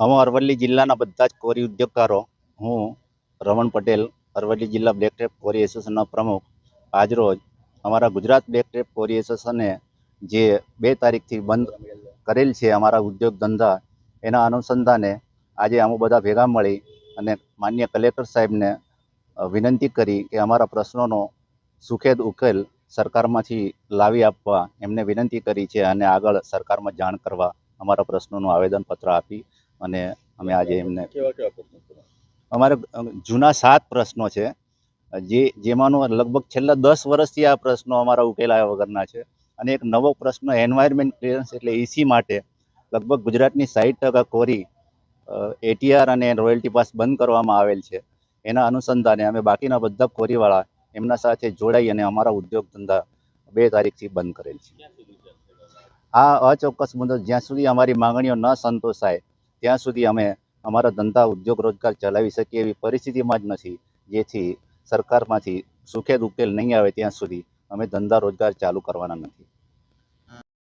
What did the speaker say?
હું અરવલ્લી જિલ્લાના બધા જ કોરી ઉદ્યોગકારો, હું રમણ પટેલ, અરવલ્લી જિલ્લા બ્લેક ટેપ કોરી એસોસિએશનના પ્રમુખ, આજરોજ અમારા ગુજરાત બ્લેક ટેપ કોરી એસોસિએશને જે બે તારીખથી બંધ કરેલ છે અમારા ઉદ્યોગ ધંધા, એના અનુસંધાને આજે અમુક બધા ભેગા મળી અને માન્ય કલેક્ટર સાહેબને વિનંતી કરી કે અમારા પ્રશ્નોનો સુખેદ ઉકેલ સરકારમાંથી લાવી આપવા એમને વિનંતી કરી છે અને આગળ સરકારમાં જાણ કરવા અમારા પ્રશ્નોનું આવેદનપત્ર આપી અને અમે આજે એમને અમારે જૂના સાત પ્રશ્નો છે. જે જેમાંનો લગભગ છેલ્લા દસ વર્ષથી આ પ્રશ્નો અમારા ઉકેલાયા વગરના છે. અને એક નવો પ્રશ્ન એન્વાયરમેન્ટ ક્લિયરન્સ એટલે ઈસી માટે લગભગ ગુજરાતની સાઠ ટકા કોરી એટીઆર અને રોયલ્ટી પાસ બંધ કરવામાં આવેલ છે. એના અનુસંધાને અમે બાકીના બધા કોરીવાળા એમના સાથે જોડાઈ અને અમારા ઉદ્યોગ ધંધા બે તારીખથી બંધ કરેલ છે? આ અચોક્કસ મુદત જ્યાં સુધી અમારી માંગણીઓ ન સંતોષાય, ત્યાં સુધી અમે અમારા ધંધા ઉદ્યોગ રોજગાર ચલાવી શકીએ એવી પરિસ્થિતિમાં જ નથી, જેથી સરકારમાંથી સુખેદ ઉકેલ નહીં આવે ત્યાં સુધી અમે ધંધા રોજગાર ચાલુ કરવાના નથી